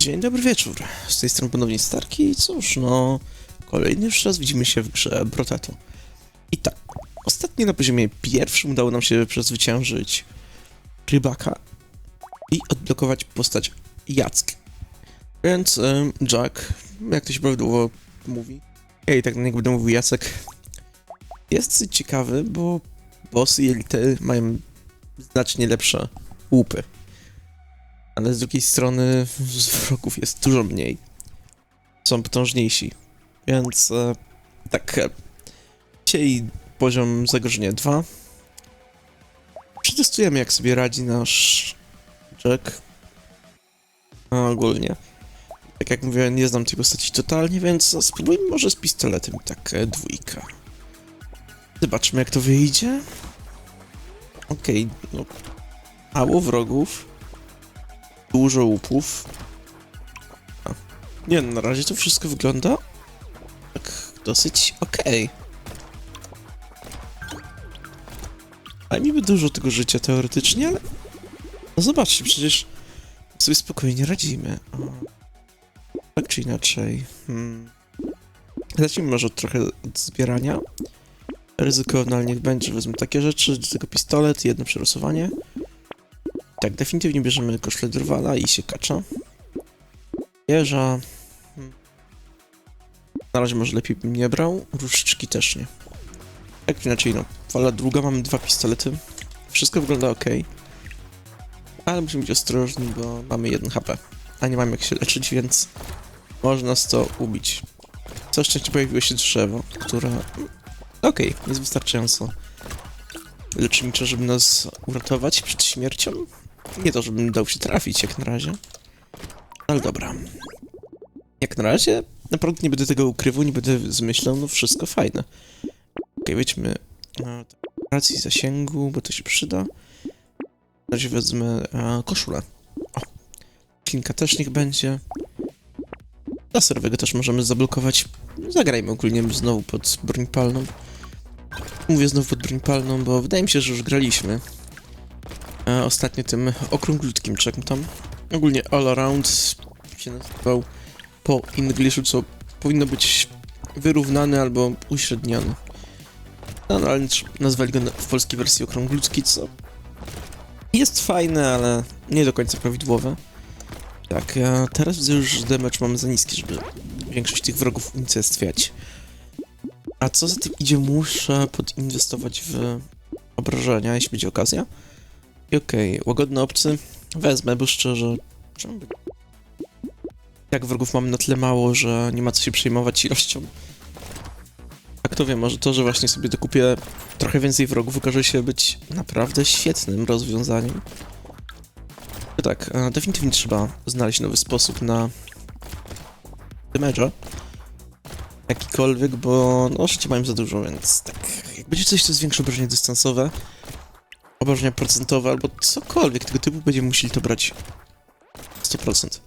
Dzień dobry wieczór. Z tej strony ponownie Starki i cóż, no... Kolejny już raz widzimy się w grze Brotato. I tak, ostatnio na poziomie pierwszym udało nam się przezwyciężyć Rybaka i odblokować postać Jacki. Więc Jack, jak to się prawidłowo mówi, ja i tak na niego będę mówił Jacek, jest ciekawy, bo bossy i elity mają znacznie lepsze łupy ale z drugiej strony wrogów jest dużo mniej. Są potężniejsi. Więc e, tak. E, dzisiaj poziom zagrożenia 2. Przetestujemy, jak sobie radzi nasz Jack. A ogólnie. Tak jak mówię, nie znam tej postaci totalnie, więc spróbujmy może z pistoletem. Tak, e, dwójka. Zobaczmy, jak to wyjdzie. Okej, no. Mało wrogów dużo łupów. A. Nie, no, na razie to wszystko wygląda tak dosyć okej. Ale niby dużo tego życia teoretycznie, ale... No zobaczcie, przecież sobie spokojnie radzimy. O. Tak czy inaczej. Hmm. Zacznijmy może trochę od zbierania. Ryzykowne, ale niech będzie. Wezmę takie rzeczy, do tego pistolet, jedno przerosowanie. Tak, definitywnie bierzemy koszle drwala i siekacza. Jeża. Hmm. Na razie może lepiej bym nie brał. Różdżki też nie. Jak inaczej, no. Fala druga, mamy dwa pistolety. Wszystko wygląda ok. Ale musimy być ostrożni, bo mamy jeden HP. A nie mamy jak się leczyć, więc można nas to ubić. Co szczęście pojawiło się drzewo, które... Okej, jest wystarczająco lecznicze, żeby nas uratować przed śmiercią. Nie to, żebym dał się trafić jak na razie. Ale dobra. Jak na razie naprawdę nie będę tego ukrywał, nie będę zmyślał, no wszystko fajne. Okej, wejdźmy na racji zasięgu, bo to się przyda. Na razie wezmę e, koszulę. O. Klinka też niech będzie. Laserowego też możemy zablokować. Zagrajmy ogólnie znowu pod broń palną. Mówię znowu pod broń palną, bo wydaje mi się, że już graliśmy e, ostatnio tym okrąglutkim czekam tam. Ogólnie all around się nazywał po Englishu, co powinno być wyrównany albo uśredniony. No, no ale nazwali go w polskiej wersji okrąglutki, co jest fajne, ale nie do końca prawidłowe. Tak, a teraz widzę już, że damage mamy za niski, żeby większość tych wrogów unicestwiać. A co za tym idzie, muszę podinwestować w obrażenia, jeśli będzie okazja. Okej, łagodny obcy wezmę, bo szczerze... czemu Jak wrogów mamy na tyle mało, że nie ma co się przejmować ilością. A kto wie, może to, że właśnie sobie dokupię trochę więcej wrogów okaże się być naprawdę świetnym rozwiązaniem. No tak, e, definitywnie trzeba znaleźć nowy sposób na damage'a. Jakikolwiek, bo no życie mają za dużo, więc tak. Jak będzie coś, co zwiększy obrażenie dystansowe, obrażenia procentowe albo cokolwiek tego typu, będziemy musieli to brać 100%.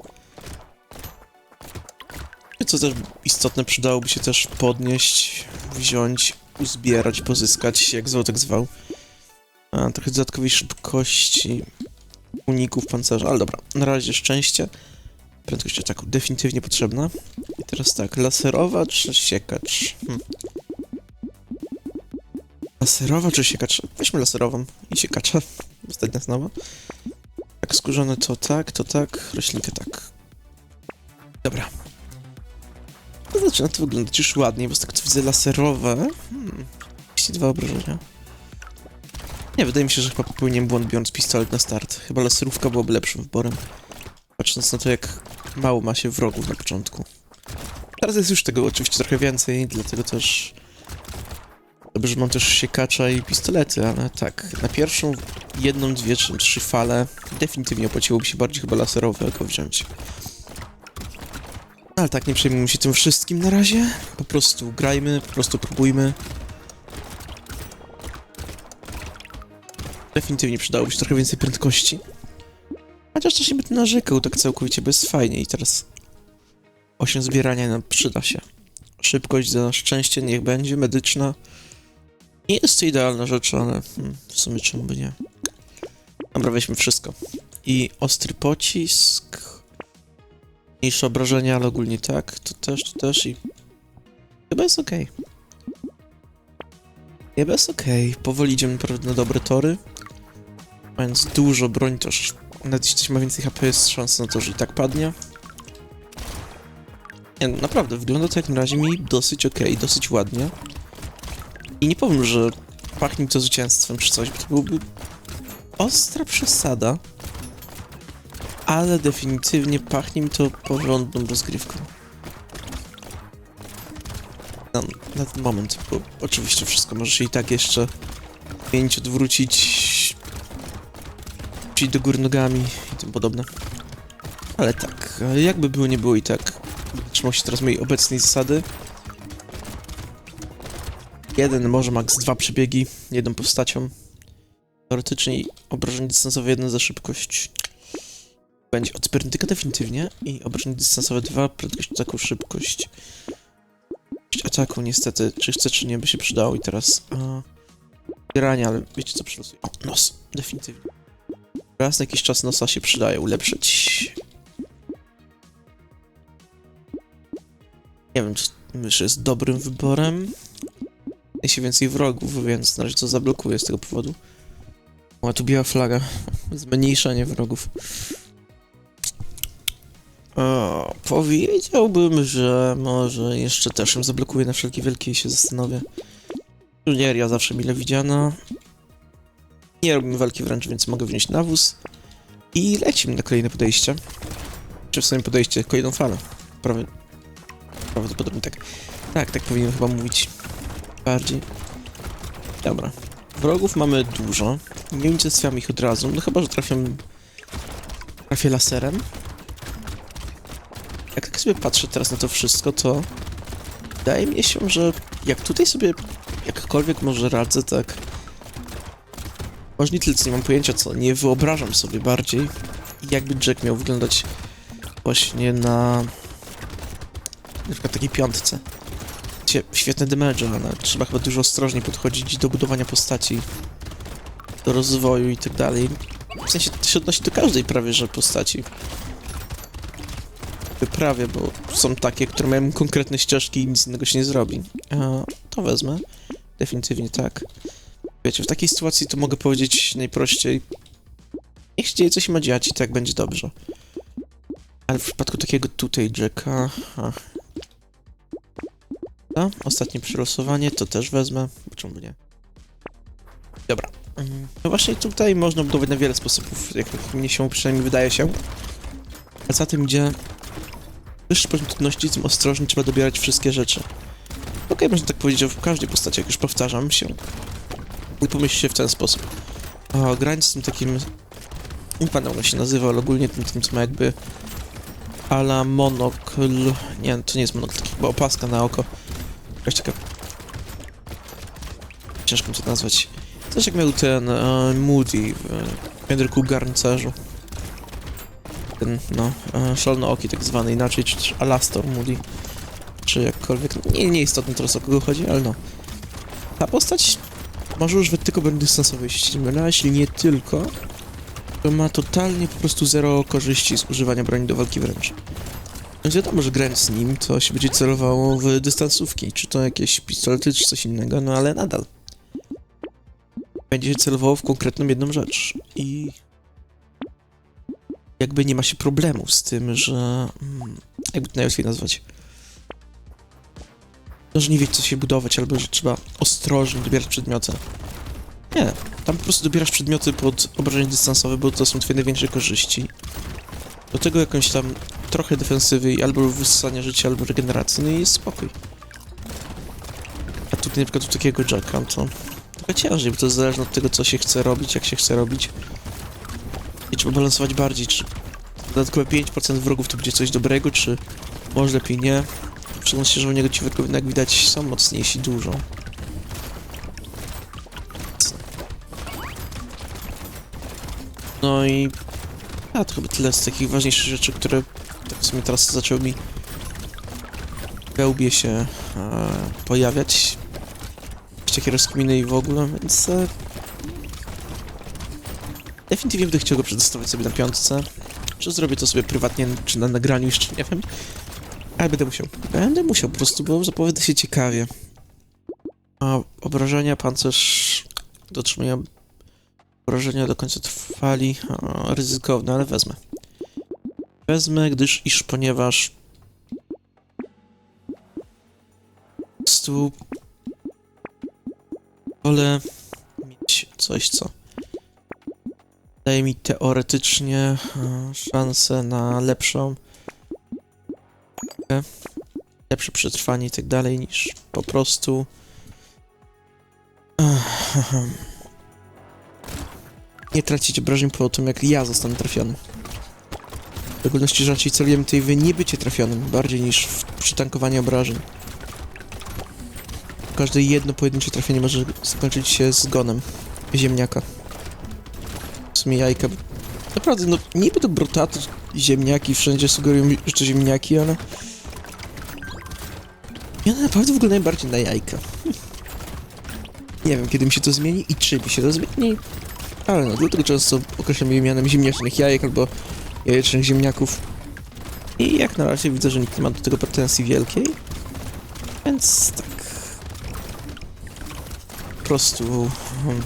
I co też istotne, przydałoby się też podnieść, wziąć, uzbierać, pozyskać, jak zwał, tak zwał. A, trochę dodatkowej szybkości, uników pancerza, ale dobra, na razie szczęście. Prędkość ataku definitywnie potrzebna. I teraz tak, laserowa czy siekacz? Hm. Laserowa czy siekacz? Weźmy laserową i siekacza. Ostatnia znowu. Tak, skórzone to tak, to tak, roślinkę tak. Dobra. To zaczyna to wyglądać już ładniej, bo z tego co widzę laserowe... Hmm. 32 obrażenia. Nie, wydaje mi się, że chyba popełniłem błąd biorąc pistolet na start. Chyba laserówka byłaby lepszym wyborem. Patrząc na to, jak mało ma się wrogów na początku. Teraz jest już tego oczywiście trochę więcej, dlatego też... Dobrze, że mam też siekacza i pistolety, ale tak, na pierwszą jedną, dwie czy trzy fale definitywnie opłaciłoby się bardziej chyba laserowego wziąć. Ale tak, nie przejmujmy się tym wszystkim na razie. Po prostu grajmy, po prostu próbujmy. Definitywnie przydałoby się trochę więcej prędkości. Chociaż też nie będę narzekał tak całkowicie, bo jest fajnie i teraz 8 zbierania nam przyda się. Szybkość za szczęście niech będzie, medyczna. Nie jest to idealna rzecz, ale hmm, w sumie czemu by nie. Dobra, weźmy wszystko. I ostry pocisk. Mniejsze obrażenia, ale ogólnie tak. To też, to też i... Chyba jest okej. Chyba jest okej. Powoli idziemy na dobre tory. Mając dużo broń, to już nawet jeśli ktoś ma więcej HP, jest szansa na to, że i tak padnie. Nie, no, naprawdę, wygląda to jak na razie mi dosyć okej, dosyć ładnie. I nie powiem, że pachnie to zwycięstwem czy coś, bo to byłoby ostra przesada. Ale definitywnie pachnie mi to porządną rozgrywką. Na, na ten moment, bo oczywiście wszystko może się i tak jeszcze zmienić, odwrócić, wrócić do góry nogami i tym podobne. Ale tak, jakby było nie było i tak, trzymał się teraz mojej obecnej zasady. Jeden, może max dwa przebiegi, jedną postacią. Teoretycznie obrażenie dystansowe jeden za szybkość. Będzie od sprintyka definitywnie i obrażenie dystansowe dwa, prędkość ataku, szybkość. Ataku niestety, czy chcę czy nie by się przydało i teraz... Grania, ale wiecie co przylosuję? O, nos, definitywnie. Raz na jakiś czas nosa się przydaje ulepszyć. Nie wiem, czy mysz jest dobrym wyborem. Się więcej wrogów, więc na razie to zablokuję z tego powodu. O, tu biała flaga. Zmniejszanie wrogów. O, powiedziałbym, że może jeszcze też ją zablokuję na wszelkie wielkie i się zastanowię. Junieria zawsze mile widziana. Nie robimy walki wręcz, więc mogę wziąć nawóz. I lecimy na kolejne podejście. Czy w sumie podejście, kolejną falę. Prawie... Prawdopodobnie tak. Tak, tak powinienem chyba mówić. Bardziej. Dobra. Wrogów mamy dużo. Nie unicestwiam ich od razu. No chyba, że trafiam... Trafię laserem. Jak tak sobie patrzę teraz na to wszystko, to... Wydaje mi się, że jak tutaj sobie jakkolwiek może radzę, tak... Może nie tyle, co nie mam pojęcia, co nie wyobrażam sobie bardziej, jakby Jack miał wyglądać właśnie na... na przykład takiej piątce. Wiecie, Świetne damage, ale trzeba chyba dużo ostrożniej podchodzić do budowania postaci, do rozwoju i tak dalej. W sensie to się odnosi do każdej prawie, że postaci. Prawie, bo są takie, które mają konkretne ścieżki i nic innego się nie zrobi. E, to wezmę. Definitywnie tak. Wiecie, w takiej sytuacji to mogę powiedzieć najprościej. Niech się dzieje, ma dziać i tak będzie dobrze. Ale w przypadku takiego tutaj Jacka... Ostatnie przelosowanie, to też wezmę. Czemu nie? Dobra. No właśnie tutaj można budować na wiele sposobów, jak mnie się przynajmniej wydaje się. A za tym idzie wyższy poziom trudności, tym ostrożnie trzeba dobierać wszystkie rzeczy. Okej, można tak powiedzieć, w każdej postaci, jak już powtarzam się. I pomyślcie w ten sposób. O, z tym takim... Nie pamiętam jak się nazywa, ale ogólnie tym, tym co ma jakby... Ala monokl... Nie, to nie jest monokl, to chyba opaska na oko. Jakaś taka... Ciężko mi to nazwać. Coś jak miał ten e, Moody w Jędryku Garncerzu. Ten, no, e, szalnooki tak zwany, inaczej, czy Alastor Moody. Czy jakkolwiek, nie, nieistotne teraz o kogo chodzi, ale no. Ta postać może używać tylko broni dystansowej, jeśli się nie mylę, a jeśli nie tylko, to ma totalnie po prostu zero korzyści z używania broni do walki wręcz. Więc wiadomo, że grając z nim, to się będzie celowało w dystansówki, czy to jakieś pistolety, czy coś innego, no ale nadal. Będzie się celowało w konkretną jedną rzecz i... Jakby nie ma się problemu z tym, że... mm, Jakby to najłatwiej nazwać? No, że nie wie, co się budować, albo że trzeba ostrożnie dobierać przedmioty. Nie, tam po prostu dobierasz przedmioty pod obrażenie dystansowe, bo to są twoje największe korzyści. Do tego jakąś tam trochę defensywy, i albo wysysania życia, albo regeneracji, no i jest spokój. A tutaj na przykład u takiego Jacka, to trochę ciężej, bo to zależy od tego, co się chce robić, jak się chce robić. I trzeba balansować bardziej, czy dodatkowe 5% wrogów to będzie coś dobrego, czy może lepiej nie. W szczególności, że u niego ci wrogowie, jak widać, są mocniejsi dużo. No i... A, to chyba tyle z takich ważniejszych rzeczy, które tak w sumie teraz zaczęły mi we łbie się e, pojawiać. Jakieś takie rozkminy i w ogóle, więc... E, definitywnie będę chciał go przetestować sobie na piątce. Czy zrobię to sobie prywatnie, czy na nagraniu jeszcze, nie wiem. Ale będę musiał. Będę musiał po prostu, bo zapowiada się ciekawie. A obrażenia, pancerz, dotrzymania obrażenia do końca trwali. Ryzykowne, ale wezmę. Wezmę, gdyż iż ponieważ po prostu wolę mieć coś, co daje mi teoretycznie szansę na lepszą e, lepsze przetrwanie i tak dalej niż po prostu nie tracić obrażeń po tym, jak ja zostanę trafiony. W szczególności raczej celujemy tutaj w niebycie trafionym, bardziej niż w przytankowanie obrażeń. Każde jedno pojedyncze trafienie może skończyć się zgonem ziemniaka. W sumie jajka. Naprawdę, no niby to brotaty, ziemniaki wszędzie sugerują, że to ziemniaki, ale... I one naprawdę wyglądają bardziej na jajka. Nie wiem, kiedy mi się to zmieni i czy mi się to zmieni. Ale no, dlatego często określam je mianem ziemniacznych jajek albo jajecznych ziemniaków. I jak na razie widzę, że nikt nie ma do tego pretensji wielkiej. Więc tak. Po prostu... hmm.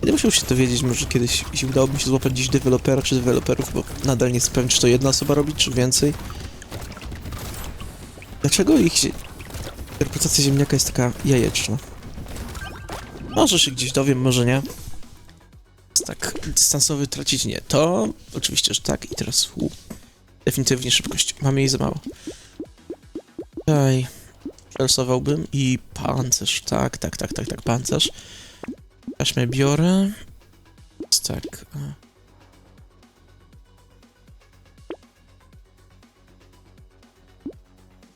Będę musiał się dowiedzieć, może kiedyś, jeśli udałoby się złapać gdzieś dewelopera czy deweloperów, bo nadal nie jestem czy to jedna osoba robi, czy więcej. Dlaczego ich się... Reputacja ziemniaka jest taka jajeczna? Może się gdzieś dowiem, może nie. Tak, dystansowy tracić nie. To oczywiście, że tak. I teraz u, definitywnie szybkość. Mamy jej za mało. Tutaj przelosowałbym i pancerz. Tak, tak, tak, tak, tak, pancerz. Taśmę biorę. Tak.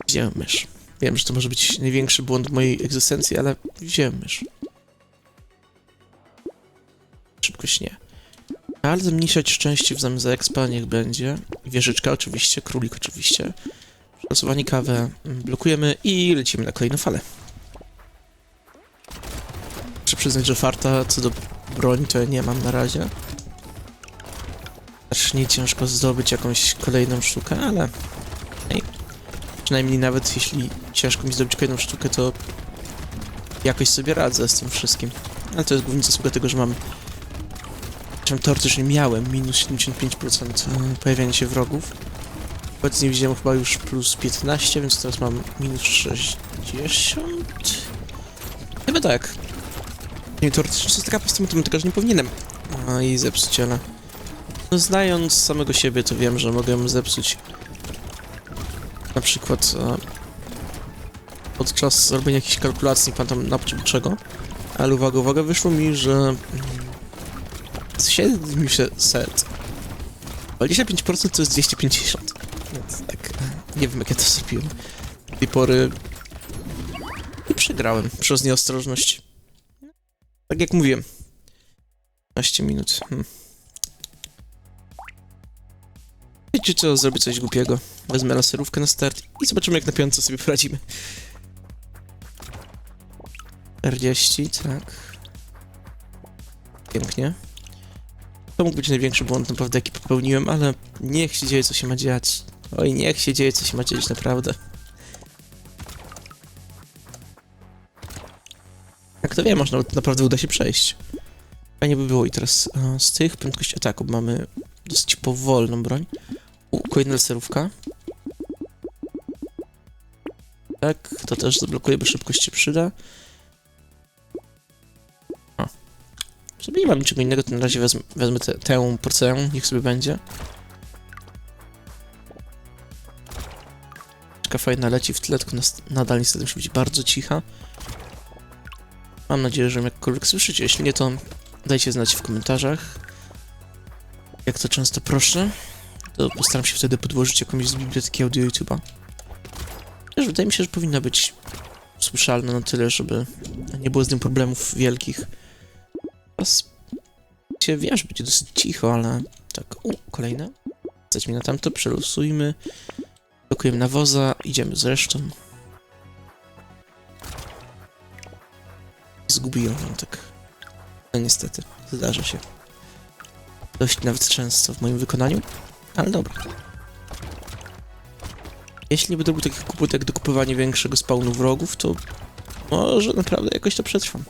Wziąłem mysz. Wiem, że to może być największy błąd mojej egzystencji, ale wziąłem mysz. Szybkość nie. Ale zmniejszać szczęście w zamian za expa niech będzie. Wieżyczka oczywiście, królik oczywiście. Przelosowanie kawę mm, blokujemy i lecimy na kolejną falę. Muszę przyznać, że farta co do broni to ja nie mam na razie. Strasznie ciężko zdobyć jakąś kolejną sztukę, ale... Ej. Przynajmniej nawet jeśli ciężko mi zdobyć kolejną sztukę, to jakoś sobie radzę z tym wszystkim. Ale to jest głównie zasługa tego, że mam czym teoretycznie miałem minus 75% pojawiania się wrogów. Obecnie widziałem chyba już plus 15, więc teraz mam minus 60. Chyba tak. Nie, teoretycznie to taka matematyka, że nie powinienem a, jej zepsuć, ale... No, znając samego siebie, to wiem, że mogę zepsuć. Na przykład a, podczas robienia jakichś kalkulacji, nie pamiętam na czego. Ale uwaga, uwaga, wyszło mi, że mm, 700. 25% to jest 250. Więc tak, nie wiem jak ja to zrobiłem. Do tej pory i przegrałem przez nieostrożność. Tak jak mówiłem. 15 minut. Hmm. Wiecie co, zrobię coś głupiego. Wezmę laserówkę na start i zobaczymy jak na piątce sobie poradzimy. 40, tak. Pięknie. To mógł być największy błąd naprawdę, jaki popełniłem, ale niech się dzieje, co się ma dziać. Oj, niech się dzieje, co się ma dziać, naprawdę. Jak to wiem, można naprawdę uda się przejść. Fajnie by było i teraz e, z tych prędkości ataku mamy dosyć powolną broń. U, kolejna laserówka. Tak, to też zablokuje, bo szybkość się przyda. Sobie nie mam niczego innego, to na razie wezmę, wezmę te, tę porcję, niech sobie będzie. Taka fajna leci w tle, tylko nas, nadal niestety musi być bardzo cicha. Mam nadzieję, że ją jakkolwiek słyszycie, jeśli nie, to dajcie znać w komentarzach. Jak to często proszę, to postaram się wtedy podłożyć jakąś z biblioteki audio YouTube'a. Też wydaje mi się, że powinna być słyszalna na tyle, żeby nie było z tym problemów wielkich. Teraz się wiem, że będzie dosyć cicho, ale tak, u, kolejne. Mi na tamto, przelosujmy. Blokujemy nawoza, idziemy z resztą. Zgubiłem wątek. No niestety, zdarza się. Dość nawet często w moim wykonaniu, ale dobra. Jeśli nie będę był takich kłopotów jak dokupywanie większego spawnu wrogów, to może naprawdę jakoś to przetrwam.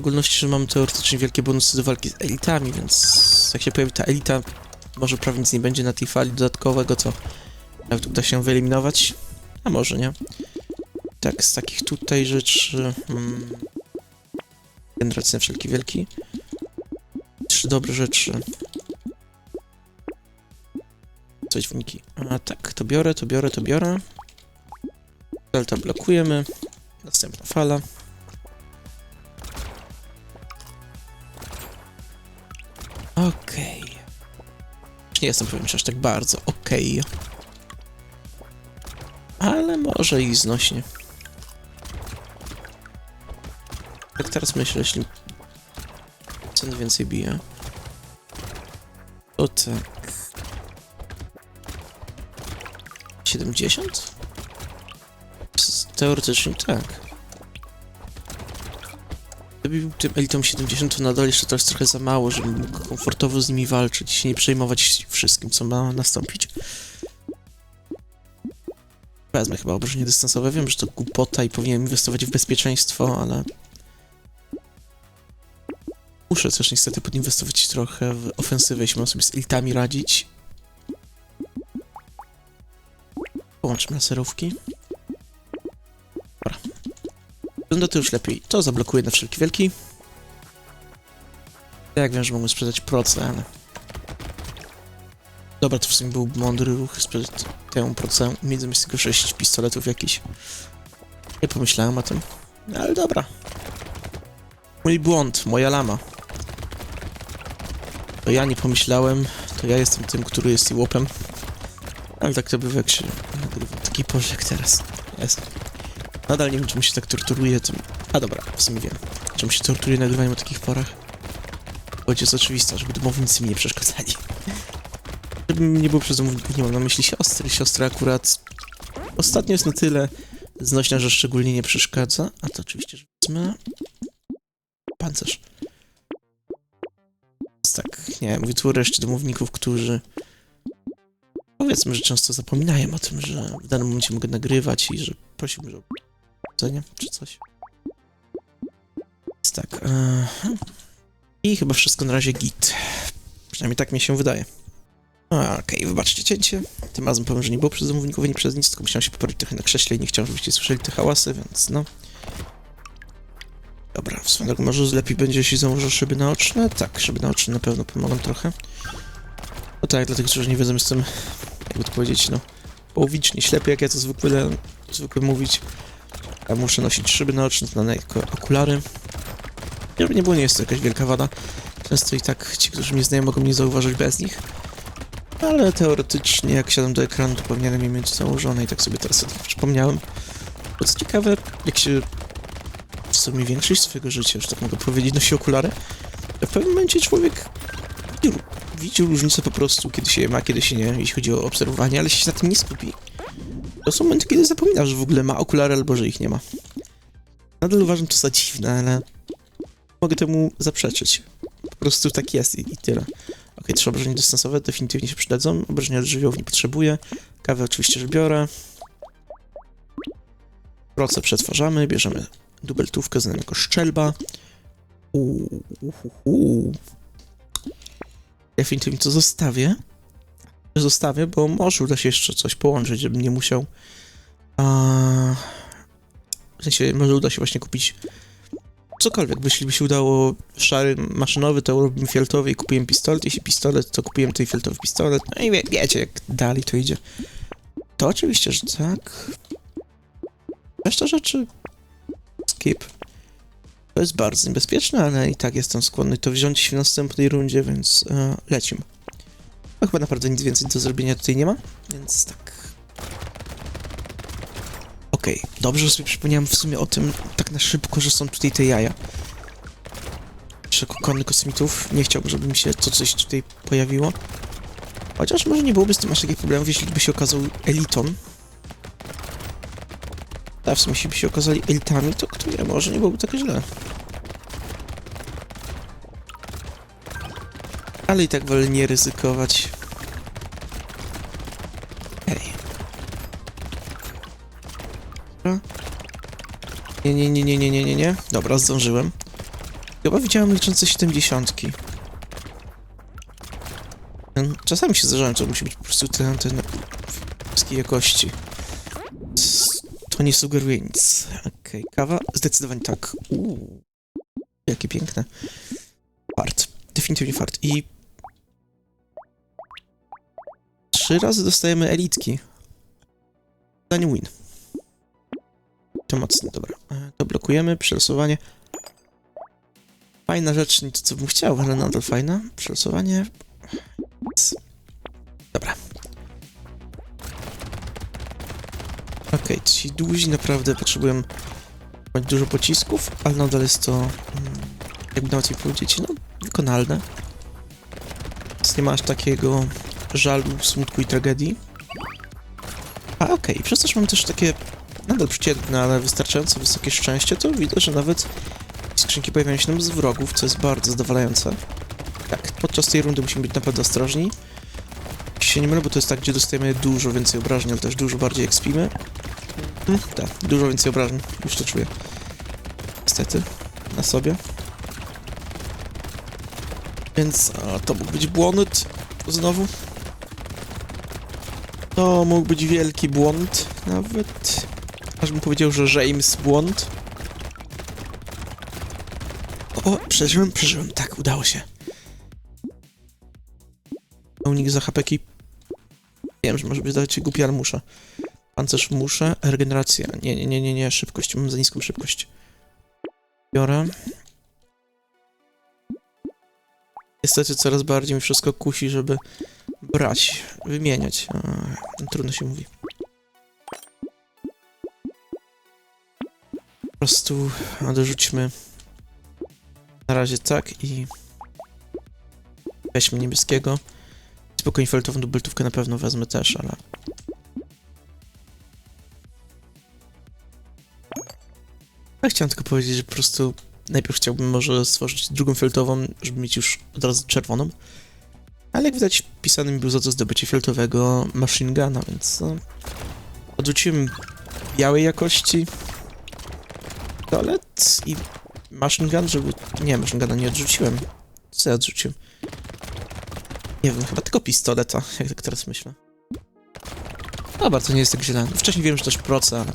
Szczególności, że mam teoretycznie wielkie bonusy do walki z elitami, więc jak się pojawi ta elita, może prawie nic nie będzie na tej fali dodatkowego, co nawet uda się wyeliminować, a może nie. Tak, z takich tutaj rzeczy... Hmm, generacja wszelki wielki. Trzy dobre rzeczy. Coś wyniki. A tak, to biorę, to biorę, to biorę. Delta blokujemy. Następna fala. Nie jestem pewien, czy aż tak bardzo okej. Ale może i znośnie. Jak teraz myślę, jeśli cen więcej bije, to tak. 70? S- Teoretycznie tak. Gdyby tym elitą 70, to nadal jeszcze to jest trochę za mało, żebym mógł komfortowo z nimi walczyć się nie przejmować wszystkim, co ma nastąpić. Wezmę chyba obrażenie dystansowe. Wiem, że to głupota i powinienem inwestować w bezpieczeństwo, ale... Muszę też niestety podinwestować trochę w ofensywę, jeśli mam sobie z elitami radzić. Połączmy laserówki. Dobra. Wygląda to już lepiej. To zablokuję na wszelki wielki. Jak wiem, że mogę sprzedać procę, ale... Dobra, to w sumie był mądry ruch, sprzedać tę procę. Mieć zamiast tylko 6 pistoletów jakiś. Nie pomyślałem o tym. Ale dobra. Mój błąd, moja lama. To ja nie pomyślałem, to ja jestem tym, który jest łopem. Ale tak to bywa, jak się nagrywa taki porze jak teraz. Jest. Nadal nie wiem, czemu się tak torturuje tym... A dobra, w sumie wiem. Czemu się torturuje nagrywaniem o takich porach? Chodź jest oczywiste, żeby domownicy mi nie przeszkadzali. Nie było przez domowników, nie mam na myśli siostry. Siostra akurat ostatnio jest na tyle znośna, że szczególnie nie przeszkadza. A to oczywiście, że wezmę... Pancerz. Tak, nie wiem, o reszcie domowników, którzy powiedzmy, że często zapominają o tym, że w danym momencie mogę nagrywać i że prosiłbym, że o powodzenie czy coś. Tak. I chyba wszystko na razie git. Przynajmniej tak mi się wydaje. Okej, wybaczcie cięcie. Tym razem powiem, że nie było przez zamówników ani przez nic, tylko musiałem się poprawić trochę na krześle i nie chciałem, żebyście słyszeli te hałasy, więc no. Dobra, w drogą może lepiej będzie, jeśli założę szyby naoczne. Tak, szyby naoczne na pewno pomogą trochę. No tak, dlatego, że nie wiedzą, jestem, jakby to powiedzieć, no, połowicznie ślepy, jak ja to zwykle, zwykle mówić. Muszę nosić szyby naoczne, na jako okulary. Żeby nie było, nie jest to jakaś wielka wada. Często i tak ci, którzy mnie znają, mogą mnie zauważyć bez nich. Ale teoretycznie, jak siadam do ekranu, to powinienem je mieć założone i tak sobie teraz sobie przypomniałem. Bo co ciekawe, jak się w sumie większość swojego życia, już tak mogę powiedzieć, nosi okulary, w pewnym momencie człowiek widzi, widzi różnicę po prostu, kiedy się je ma, kiedy się nie, jeśli chodzi o obserwowanie, ale się na tym nie skupi. To są momenty, kiedy zapomina, że w ogóle ma okulary albo że ich nie ma. Nadal uważam to za dziwne, ale mogę temu zaprzeczyć. Po prostu tak jest i, i tyle. Okej, trzy obrażenia dystansowe definitywnie się przydadzą. Obrażenia od nie potrzebuję. Kawę oczywiście, że biorę. Proce przetwarzamy, bierzemy dubeltówkę znaną jako szczelba. Uuu, uhuhu. Definitywnie to zostawię. Zostawię, bo może uda się jeszcze coś połączyć, żebym nie musiał. A... W sensie, może uda się właśnie kupić cokolwiek, jeśli by się udało szary maszynowy, to robiłem fioletowy i kupiłem pistolet, jeśli pistolet, to kupiłem ten fioletowy pistolet, no i wie, wiecie, jak dalej to idzie. To oczywiście, że tak. Reszta rzeczy... Skip. To jest bardzo niebezpieczne, ale i tak jestem skłonny to wziąć w następnej rundzie, więc e, lecimy. No chyba naprawdę nic więcej do zrobienia tutaj nie ma, więc tak. Okej, dobrze, że sobie przypomniałem w sumie o tym tak na szybko, że są tutaj te jaja. Przekokony kosmitów. Nie chciałbym, żeby mi się to coś tutaj pojawiło. Chociaż może nie byłoby z tym aż takich problemów, jeśli by się okazał elitą. A w sumie, jeśli by się okazali elitami, to kto wie, może nie byłoby tak źle. Ale i tak wolę nie ryzykować. Nie, nie, nie, nie, nie, nie, nie, nie. Dobra, zdążyłem. Chyba widziałem liczące 70. Ten- Czasami się zdarzają, że musi być po prostu ten, niskiej jakości. To nie sugeruje nic. Okej, kawa? Zdecydowanie tak. Uuu. Jakie piękne. Fart. Definitywnie fart. I... Trzy razy dostajemy elitki. Zdanie win. To mocne, dobra. E, To blokujemy, przelosowanie. Fajna rzecz, to co bym chciał, ale nadal fajna. Przelosowanie. Nic. Dobra. Okej, ci duzi naprawdę potrzebują dużo pocisków, ale nadal jest to, mm, jakby nawet powiedzieć, no, wykonalne. Więc nie ma aż takiego żalu, smutku i tragedii. A okej, przez to, że mam też takie nadal przeciętne, ale wystarczająco wysokie szczęście, to widzę, że nawet skrzynki pojawiają się nam z wrogów, co jest bardzo zadowalające. Tak, podczas tej rundy musimy być naprawdę ostrożni. Jeśli się nie mylę, bo to jest tak, gdzie dostajemy dużo więcej obrażeń, ale też dużo bardziej ekspimy. Hmm, tak, dużo więcej obrażeń, już to czuję. Niestety, na sobie. Więc a, to mógł być błąd znowu. To mógł być wielki błąd nawet. Aż bym powiedział, że James błąd. O, przeżyłem, przeżyłem. Tak, udało się. Pełnik za hapeki. Wiem, że może się głupie, ale muszę. Pancerz muszę. Regeneracja. Nie, nie, nie, nie, nie. Szybkość. Mam za niską szybkość. Biorę. Niestety coraz bardziej mi wszystko kusi, żeby brać, wymieniać. A, trudno się mówi. Prostu dorzućmy na razie tak i weźmy niebieskiego. Spokojnie fioletową dubeltówkę na pewno wezmę też, ale... Ja chciałem tylko powiedzieć, że po prostu najpierw chciałbym może stworzyć drugą fioletową, żeby mieć już od razu czerwoną. Ale jak widać, pisany mi był za to zdobycie fioletowego machine guna, więc no, odrzuciłem białej jakości toalet i machine gun, żeby... Nie, machine guna nie odrzuciłem. Co ja odrzuciłem? Nie wiem, chyba tylko pistoleta, jak tak teraz myślę. Dobra, to nie jest tak źle. Wcześniej wiem, że też proce, ale...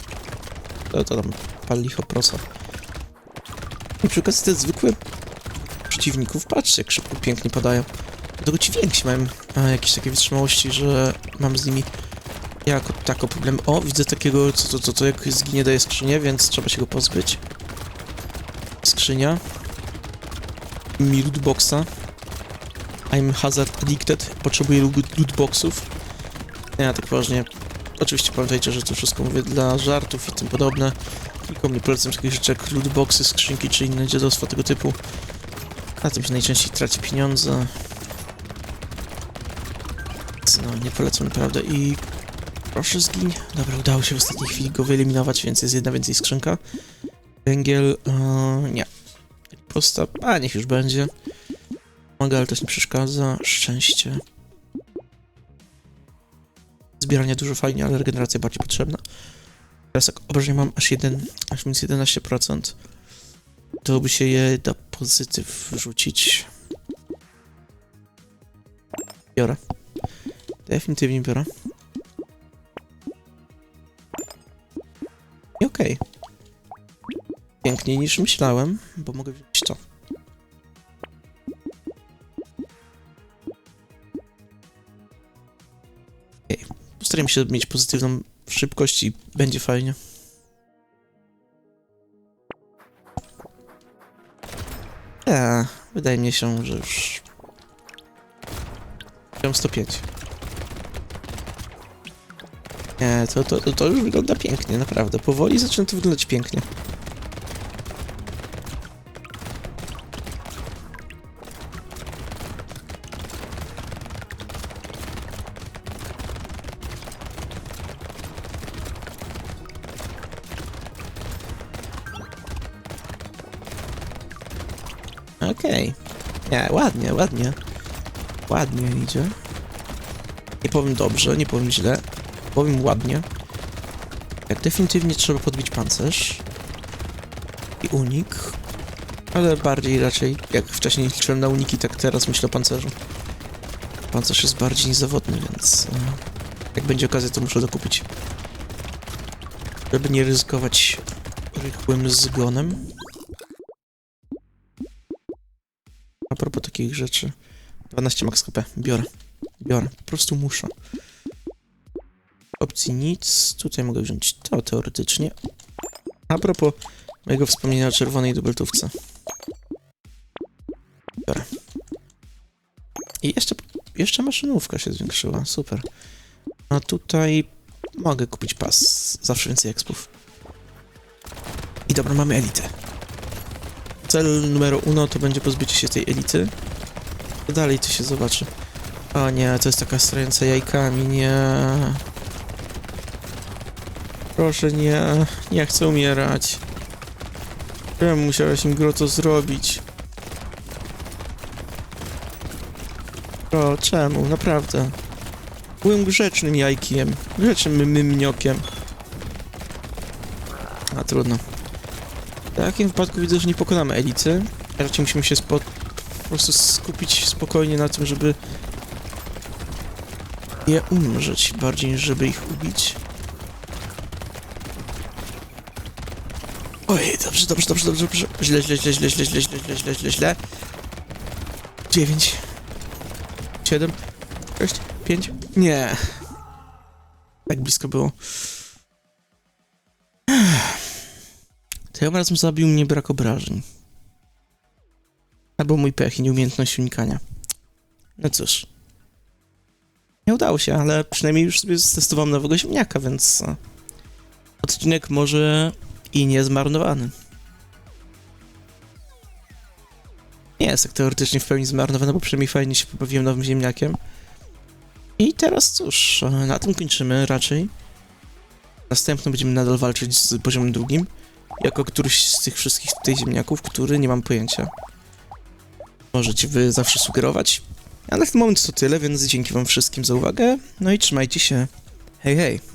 To, to tam pal licho. I przy okazji te zwykłe przeciwników, patrzcie jak szybko, pięknie padają. Dlatego ci więksi mają a, jakieś takie wytrzymałości, że mam z nimi jako tako problem. O, widzę takiego, co to, to, to jak zginie daje skrzynię, więc trzeba się go pozbyć. Skrzynia. Mi lootboxa. I'm hazard addicted. Potrzebuję loot- lootboxów. Nie, tak poważnie. Oczywiście pamiętajcie, że to wszystko mówię dla żartów i tym podobne. Nikomu nie polecam takich rzeczy jak lootboxy, skrzynki czy inne dziadostwa tego typu. Na tym się najczęściej traci pieniądze. No, nie polecam naprawdę i... Proszę zgiń. Dobra, udało się w ostatniej chwili go wyeliminować, więc jest jedna więcej skrzynka. Węgiel... Yy, nie. Prosta... A, niech już będzie. Pomaga, ale też nie przeszkadza. Szczęście. Zbieranie dużo fajnie, ale regeneracja bardziej potrzebna. Teraz jak obrażenia mam aż 1, aż minus 11%, to by się je da pozytyw wrzucić. Biorę. Definitywnie biorę. I okej. Piękniej niż myślałem, bo mogę wziąć to. Okej. Postaram się mieć pozytywną szybkość i będzie fajnie. Ja, wydaje mi się, że już... Mam 105. To, to, to, to już wygląda pięknie, naprawdę. Powoli zaczyna to wyglądać pięknie. Okej. Nie, ładnie, ładnie. Ładnie idzie. Nie powiem dobrze, nie powiem źle. Powiem ładnie. Jak definitywnie trzeba podbić pancerz. I unik. Ale bardziej raczej, jak wcześniej liczyłem na uniki, tak teraz myślę o pancerzu. Pancerz jest bardziej niezawodny, więc... e, Jak będzie okazja, to muszę dokupić. Żeby nie ryzykować rychłym zgonem. A propos takich rzeczy. 12 max HP. Biorę. Biorę. Po prostu muszę. Opcji nic. Tutaj mogę wziąć to teoretycznie. A propos mojego wspomnienia o czerwonej dubeltówce. Biorę. I jeszcze, jeszcze maszynówka się zwiększyła. Super. A tutaj mogę kupić pas. Zawsze więcej expów. I dobra, mamy elitę. Cel numer uno to będzie pozbycie się tej elity. Dalej to się zobaczy. O nie, to jest taka strająca jajkami, nie. Proszę nie, nie chcę umierać. Czemu musiałeś im to zrobić? O, czemu? Naprawdę. Byłem grzecznym jajkiem. Grzecznym mymniokiem. A trudno. W takim wypadku widzę, że nie pokonamy elity. Raczej musimy się spo... po prostu skupić spokojnie na tym, żeby je umrzeć, bardziej niż żeby ich ubić. Oj, dobrze, dobrze, dobrze, dobrze, dobrze. Źle, źle, źle, źle, źle, źle, źle, źle, źle, źle, źle. Dziewięć. Siedem. Sześć. Pięć. Nie. Tak blisko było. Tym razem zabił mnie brak obrażeń. Albo mój pech i nieumiejętność unikania. No cóż. Nie udało się, ale przynajmniej już sobie testowałem nowego ziemniaka, więc e, odcinek może i nie zmarnowany. Nie jest tak teoretycznie w pełni zmarnowany, bo przynajmniej fajnie się pobawiłem nowym ziemniakiem. I teraz cóż, na tym kończymy raczej. Następno będziemy nadal walczyć z poziomem drugim, jako któryś z tych wszystkich tutaj ziemniaków, który nie mam pojęcia. Możecie wy zawsze sugerować. A na ten moment to tyle, więc dzięki wam wszystkim za uwagę. No i trzymajcie się. Hej, hej.